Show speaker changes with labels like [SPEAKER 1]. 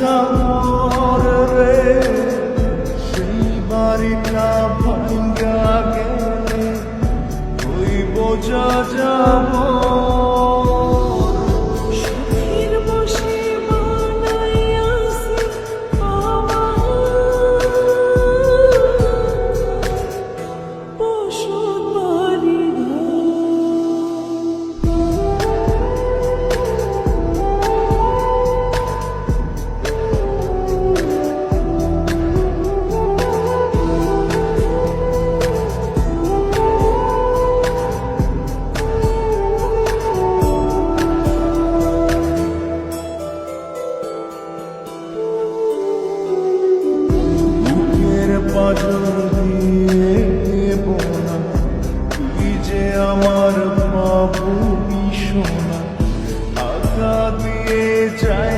[SPEAKER 1] জামর রে সেই বাড়িটা ভাঙ্গা গেলে ওই বোঝা যাব। আমার বাবু ভীষণ আঘা দিয়ে যায়